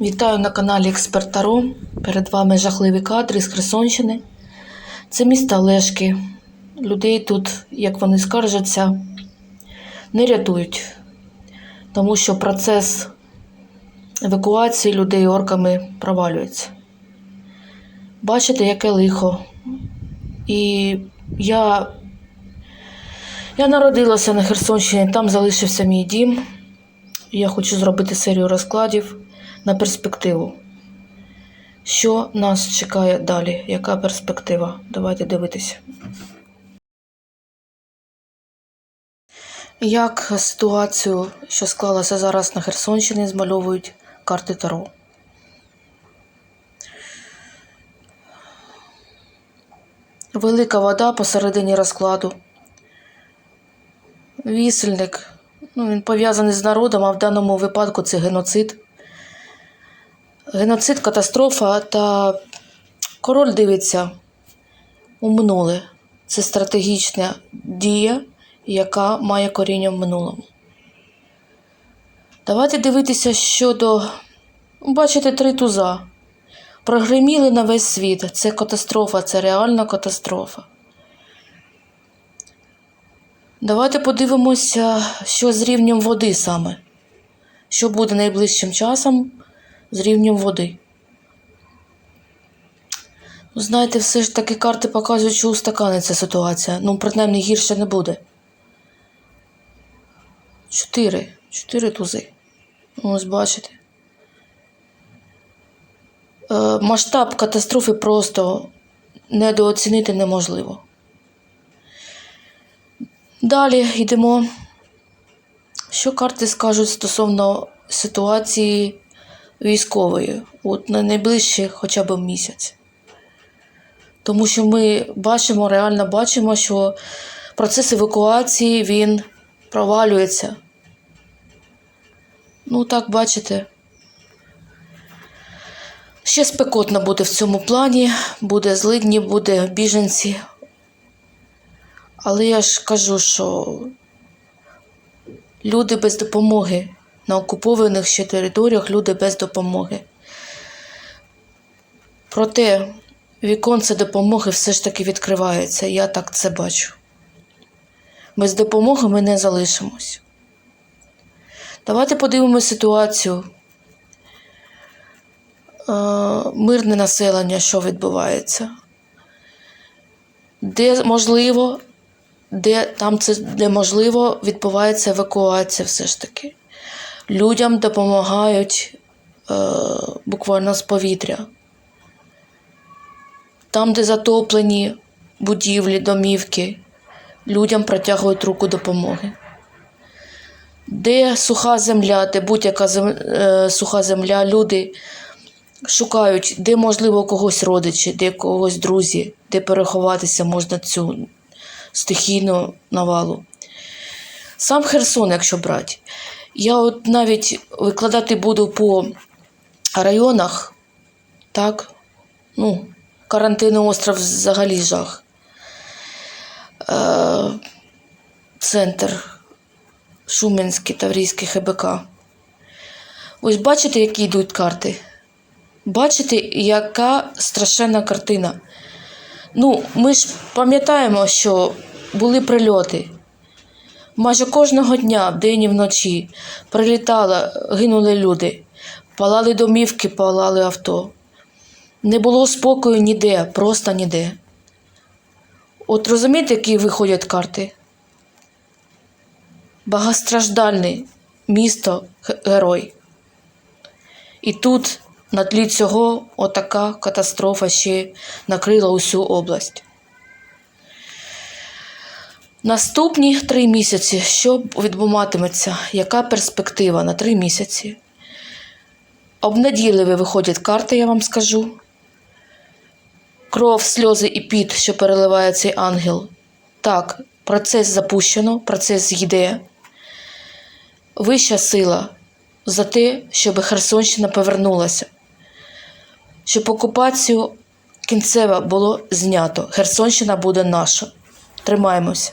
Вітаю на каналі Експерт Таро. Перед вами жахливі кадри з Херсонщини. Це місто Олешки. Людей тут, як вони скаржаться, не рятують, тому що процес евакуації людей орками провалюється. Бачите, яке лихо. І я, я народилася на Херсонщині, там залишився мій дім. Я хочу зробити серію розкладів на перспективу. Що нас чекає далі? Яка перспектива? Давайте дивитися. Як ситуацію, що склалася зараз на Херсонщині, змальовують карти Таро? Велика вода посередині розкладу. Вісельник. Ну, він пов'язаний з народом, а в даному випадку це геноцид. Геноцид, катастрофа та король дивиться у минуле. Це стратегічна дія, яка має коріння в минулому. Давайте дивитися щодо. Бачите, три туза. Прогреміли на весь світ. Це катастрофа, це реальна катастрофа. Давайте подивимося, що з рівнем води саме. Що буде найближчим часом з рівнем води. Ну, знаєте, все ж таки карти показують, що устаканиться ситуація. Ну, принаймні гірше не буде. Чотири. Чотири тузи. Ось бачите. Е, масштаб катастрофи просто недооцінити неможливо. Далі йдемо. Що карти скажуть стосовно ситуації військової, от на найближчий хоча б місяць. Тому що ми бачимо, реально бачимо, що процес евакуації він провалюється. Ну, так бачите. Ще спекотно буде в цьому плані, буде злидні, буде біженці. Але я ж кажу, що люди без допомоги на окупованих ще територіях, люди без допомоги. Проте віконце допомоги все ж таки відкривається. Я так це бачу. Без допомоги ми не залишимось. Давайте подивимося ситуацію. Е, Мирне населення, що відбувається. Де можливо, де там це де можливо, відбувається евакуація все ж таки. Людям допомагають е, буквально з повітря. Там, де затоплені будівлі, домівки, людям протягують руку допомоги. Де суха земля, де будь-яка зем, е, суха земля, люди шукають, де можливо когось родичі, де когось друзі, де переховатися можна цю стихійну навалу. Сам Херсон, якщо брати, я от навіть викладати буду по районах, так, ну, карантинний остров взагалі жах. Е, центр Шуменський, Таврійський ХБК. Ось бачите, які йдуть карти? Бачите, яка страшенна картина. Ну, ми ж пам'ятаємо, що були прильоти. Майже кожного дня, вдень і вночі, прилітали, гинули люди, палали домівки, палали авто. Не було спокою ніде, просто ніде. От розумієте, які виходять карти? Багастраждальне місто герой. І тут на тлі цього отака катастрофа ще накрила усю область. Наступні три місяці, що відбуватиметься? Яка перспектива на три місяці? Обнадійливі виходять карти, я вам скажу. Кров, сльози і піт, що переливає цей ангел. Так, процес запущено, процес йде. Вища сила за те, щоб Херсонщина повернулася, щоб окупацію кінцева було знято. Херсонщина буде наша. Тримаємося.